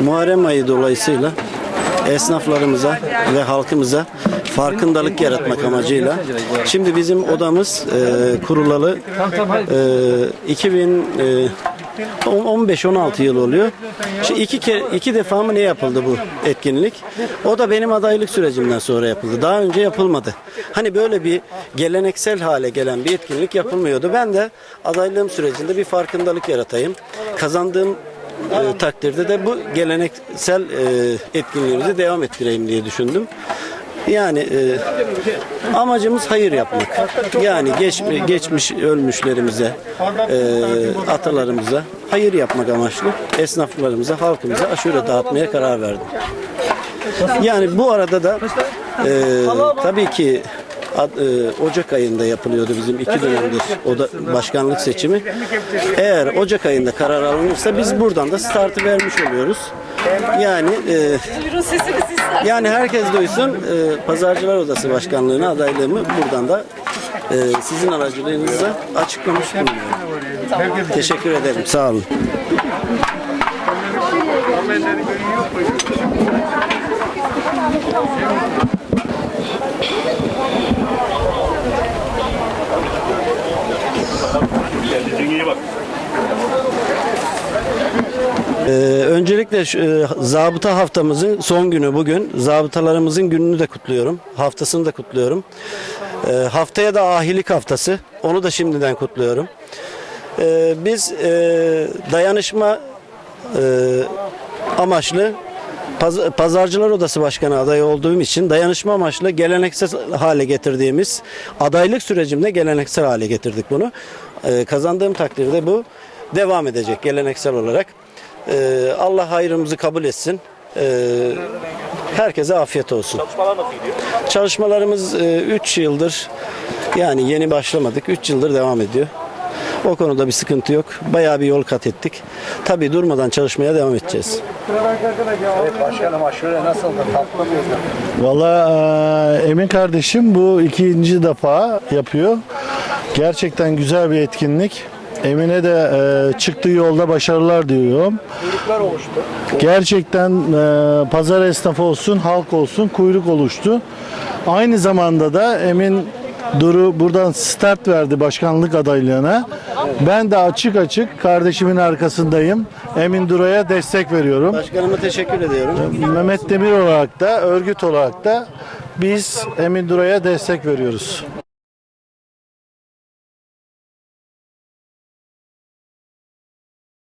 Muharrem ayı dolayısıyla esnaflarımıza ve halkımıza farkındalık yaratmak amacıyla şimdi bizim odamız e, kurulalı e, 2000 e, 15-16 yıl oluyor. Şimdi iki, kere, iki defa mı ne yapıldı bu etkinlik? O da benim adaylık sürecimden sonra yapıldı. Daha önce yapılmadı. Hani böyle bir geleneksel hale gelen bir etkinlik yapılmıyordu. Ben de adaylığım sürecinde bir farkındalık yaratayım. Kazandığım e, takdirde de bu geleneksel e, etkinliğimizi devam ettireyim diye düşündüm. Yani e, amacımız hayır yapmak. Yani geç, geçmiş ölmüşlerimize, e, atalarımıza hayır yapmak amaçlı esnaflarımıza, halkımıza aşure dağıtmaya karar verdim. Yani bu arada da e, tabii ki ad- e, Ocak ayında yapılıyordu bizim iki dönemdir oda başkanlık seçimi. Eğer Ocak ayında karar alınırsa biz buradan da startı vermiş oluyoruz. Yani e, Buyurun sesiniz ister. yani herkes duysun e, Pazarcılar Odası Başkanlığı'na adaylığımı buradan da e, sizin aracılığınızla açıklamış bulunuyorum. Teşekkür ederim. Sağ olun. Ee, öncelikle şu, e, zabıta haftamızın son günü bugün. Zabıtalarımızın gününü de kutluyorum. Haftasını da kutluyorum. Ee, haftaya da ahilik haftası. Onu da şimdiden kutluyorum. Ee, biz e, dayanışma e, amaçlı Paz- Pazarcılar Odası Başkanı adayı olduğum için dayanışma amaçlı geleneksel hale getirdiğimiz adaylık sürecimde geleneksel hale getirdik bunu. Ee, kazandığım takdirde bu devam edecek geleneksel olarak. Ee, Allah hayrımızı kabul etsin. Ee, herkese afiyet olsun. Çalışmalar nasıl gidiyor? Çalışmalarımız 3 yıldır yani yeni başlamadık. 3 yıldır devam ediyor. O konuda bir sıkıntı yok. Bayağı bir yol kat ettik. Tabii durmadan çalışmaya devam edeceğiz. Evet başkanım aşure nasıldı? Tatlı mıydı? Valla e, Emin kardeşim bu ikinci defa yapıyor. Gerçekten güzel bir etkinlik. Emine de e, çıktığı yolda başarılar diliyorum. Kuyruklar oluştu. Gerçekten e, pazar esnafı olsun, halk olsun kuyruk oluştu. Aynı zamanda da Emin Duru buradan start verdi başkanlık adaylığına. Ben de açık açık kardeşimin arkasındayım. Emin Duru'ya destek veriyorum. Başkanıma teşekkür ediyorum. Mehmet Demir olarak da örgüt olarak da biz Emin Dura'ya destek veriyoruz.